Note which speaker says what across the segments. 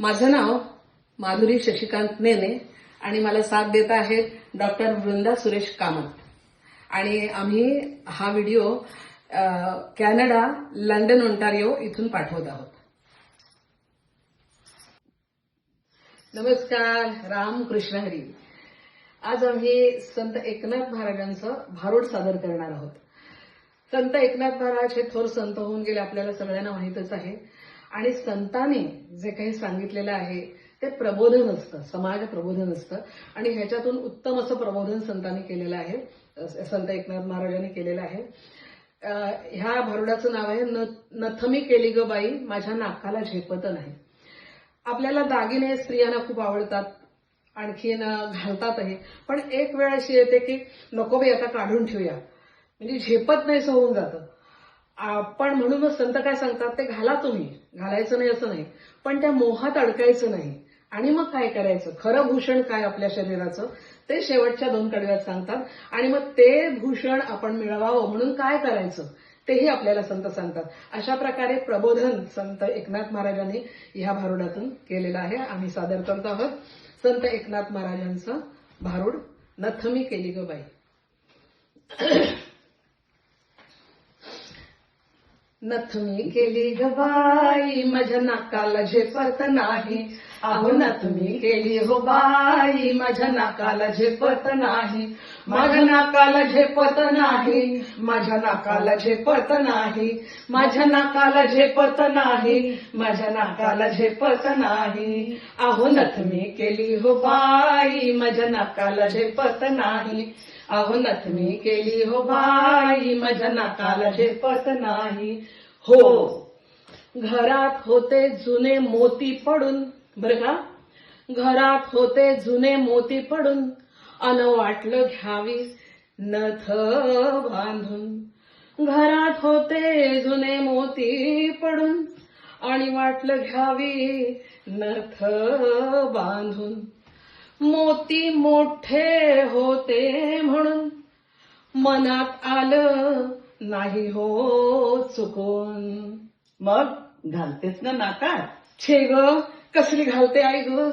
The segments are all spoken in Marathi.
Speaker 1: माझं नाव माधुरी शशिकांत नेने आणि मला साथ देत आहेत डॉक्टर वृंदा सुरेश कामत. आणि आम्ही हा व्हिडिओ कॅनडा लंडन ओंटारिओ इथून पाठवत आहोत. नमस्कार राम कृष्ण हरी. आज आम्ही संत एकनाथ महाराजांचं भारूड सादर करणार आहोत. संत एकनाथ महाराज हे थोर संत होऊन गेले आपल्याला सगळ्यांना माहीतच आहे. आणि संतांनी जे काही सांगितलेलं आहे ते प्रबोधन असतं समाज प्रबोधन असतं. आणि ह्याच्यातून उत्तम असं प्रबोधन संतांनी केलेलं आहे संत एकनाथ महाराजांनी केलेलं आहे. ह्या भारुडाचं नाव आहे न- नथमी केली ग बाई माझ्या नाकाला झेपत नाही. आपल्याला दागिने स्त्रियांना खूप आवडतात आणखीन घालतातही पण एक वेळ अशी येते की नको बाई आता काढून ठेवूया. म्हणजे झेपत नाही होऊन जातं. आपण म्हणूनच संत काय सांगतात ते घाला तुम्ही. घालायचं नाही असं नाही. पण त्या मोहात अडकायचं नाही. आणि मग काय करायचं? खरं भूषण काय आपल्या शरीराचं? ते शेवटच्या दोन कडव्यात सांगतात. आणि मग ते भूषण आपण मिळवावं म्हणून काय करायचं? तेही आपल्याला संत सांगतात. अशा प्रकारे प्रबोधन संत एकनाथ महाराजांनी ह्या भारुडातून केलेलं आहे. आम्ही सादर करतो आहोत. संत एकनाथ महाराजांचं भारूड नथमी केली ग बाई. नथ मी केली गबाई बाई माझ्या नाकाला झेपत नाही. अहो नथ मी केली हो बाई माझ्या नाकाला झेपत नाही. माझ्या नाकाला झेपत नाही. माझ्या नाकाला झेपत नाही. माझ्या नाकाला झेपत नाही. माझ्या नाकाला झेपत नाही. अहो नथ मी केली हो बाई माझ्या नाकाला झेपत नाही. अहो नथमी केली हो बाई माझ्या नाकाला झेपत नाही. हो घरात होते जुने मोती पडून. बर का? घरात होते जुने मोती पडून. अन वाटलं घ्यावी नथ बांधून. घरात होते जुने मोती पडून. आणि वाटलं घ्यावी नथ बांधून. मोती मोठे होते. मनात आलं नाही हो चुकून.
Speaker 2: मग घालतेस ना नाकात
Speaker 1: छे ग कसली घालते आई ग?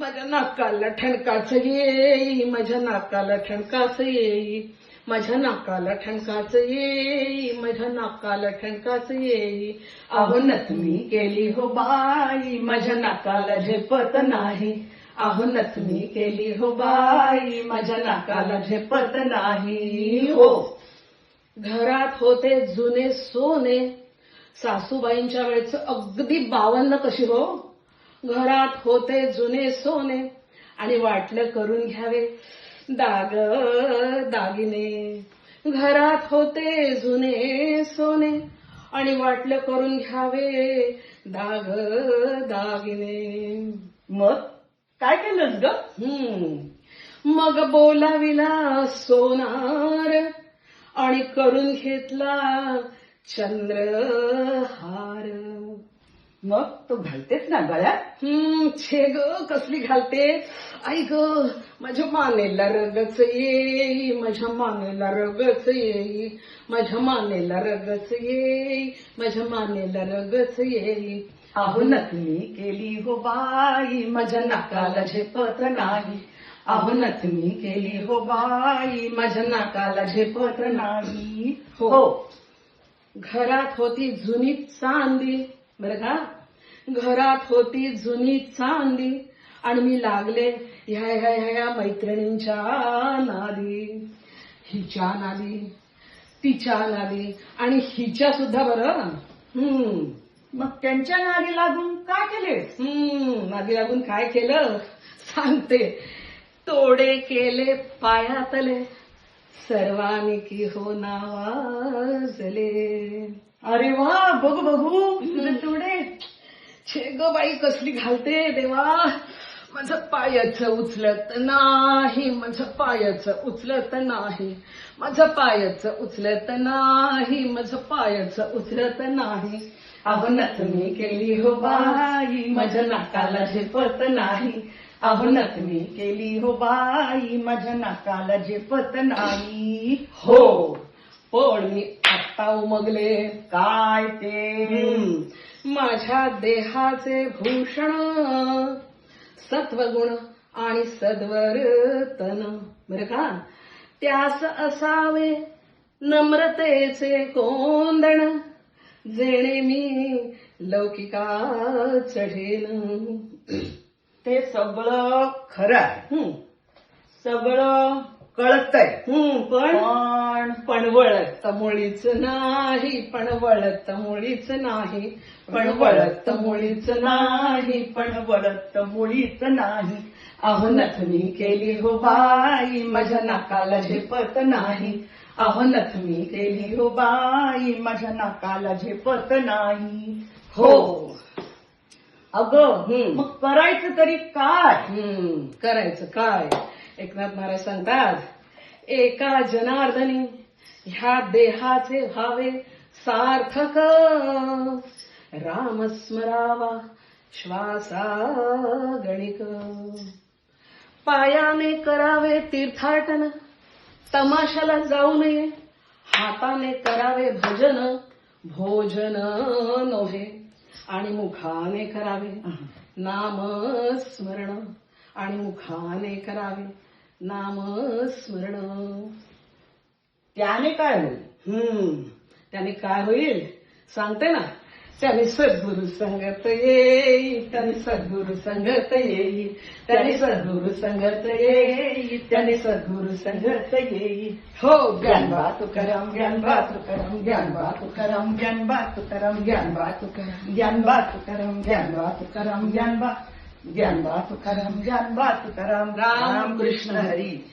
Speaker 1: माझ्या नाकाला ठणकाच येई माझ्या नाकाला ठणकाच येई. माझ्या नाकाला ठणकाच येई माझ्या नाकाला ठणकाच येई. अहो नथमी केली हो बाई माझ्या नाकाला झेपत नाही. अहो नथमी केली हो बाई माझ्या नाकाला झेपत नाही. हो. घरात होते जुने सोने. सासूबाईंच्या वेळेच अगदी बावन्न कशी हो? घरात होते जुने सोने. आणि वाटलं करून घ्यावे दाग दागिने. घरात होते जुने सोने. आणि वाटलं करून घ्यावे दाग दागिने.
Speaker 2: मग? काय केलंस ग?
Speaker 1: हम्म. मग बोलाविला सोनार आणि करून घेतला चंद्रहार.
Speaker 2: मग तू घालतेस ना गळ्यात?
Speaker 1: हम्म छे ग कसली घालते आई ग माझ्या मानेला रगच येई माझ्या मानेला रगच येई माझ्या मानेला रगच येई माझ्या मानेला रगच येई
Speaker 2: अहो नथनी केली हो बाई माझ्या नाकाला झेपत नाही. अहो नथनी केली हो बाई माझ्या नाकाला झेपत नाही. हो.
Speaker 1: घरात होती जुनी चांदी. बरं का? घरात होती जुनी चांदी. आणि मी लागले ह्या ह्या ह्या ह्या मैत्रिणींच्या नादी. हिच्या नादी तिच्या नादी. आणि हिच्या सुद्धा बरं. हम्म.
Speaker 2: मग त्यांच्या नादी लागून काय केलेस?
Speaker 1: हम्म नादी लागून काय केलं? सांगते. तोडे केले पायातले सर्वांनी की हो नावाजले.
Speaker 2: अरे वा बघू बघू. तुझे तुडे.
Speaker 1: छे ग बाई कसली घालते देवा. माझं पायाचं उचलत नाही माझं पायाचं उचलत नाही. माझं पायाचं उचलत नाही माझं पायाचं उचलत नाही.
Speaker 2: अहो नथनी केली हो बाई माझ्या नाकाला झेपत नाही. अहो नथनी केली हो बाई माझ्या नाकाला झेपत नाही.
Speaker 1: हो. पण मी आत्ता उमगले.
Speaker 2: काय ते.
Speaker 1: माझ्या देहाचे भूषण सत्वगुण आणि सद्वर्तन. बरं का? त्यास असावे नम्रतेचे कोंदण. जेणे मी लौकिका चढेन.
Speaker 2: ते सगळं खरं आहे.
Speaker 1: हं,
Speaker 2: सगळं कळतंय.
Speaker 1: हं, पण
Speaker 2: पण
Speaker 1: पण वळत मुळीच नाही पण वळत मुळीच नाही. पण वळत मुळीच नाही
Speaker 2: पण वळत मुळीच नाही. अहो नथनी केली हो बाई माझ्या नाकाला झेपत नाही. अहो नथनी केली हो बाई माझ्या नाकाला झेपत नाही.
Speaker 1: हो.
Speaker 2: अगं
Speaker 1: हम्म.
Speaker 2: मग करायचं तरी काय?
Speaker 1: करायचं काय? एकनाथ महाराज सांगतात एका जनार्दनी ह्या देहाचे व्हावे सार्थक. राम स्मरावा श्वासा गणिक पायाने करावे तीर्थाटन. तमाशाला जाऊ नये. हाताने करावे भजन भोजन नव्हे. आणि मुखाने करावे नाम स्मरण आणि मुखाने करावे नाम स्मरण
Speaker 2: त्याने काय होईल?
Speaker 1: हम्म. त्याने काय होईल? सांगते ना. त्याने सद्गुरु संगत येई त्याने सद्गुरु संगत येई त्याने सद्गुरु संगत येई त्याने सद्गुरु संगत येई. हो ज्ञान बा करम ज्ञान बा करम ज्ञान बा करम
Speaker 2: ज्ञान बात करम
Speaker 1: ज्ञान बा करम
Speaker 2: ज्ञान बात करम ज्ञान बात करम ज्ञान बात ज्ञान बात करम ज्ञान बात करम.
Speaker 1: राम कृष्ण हरी.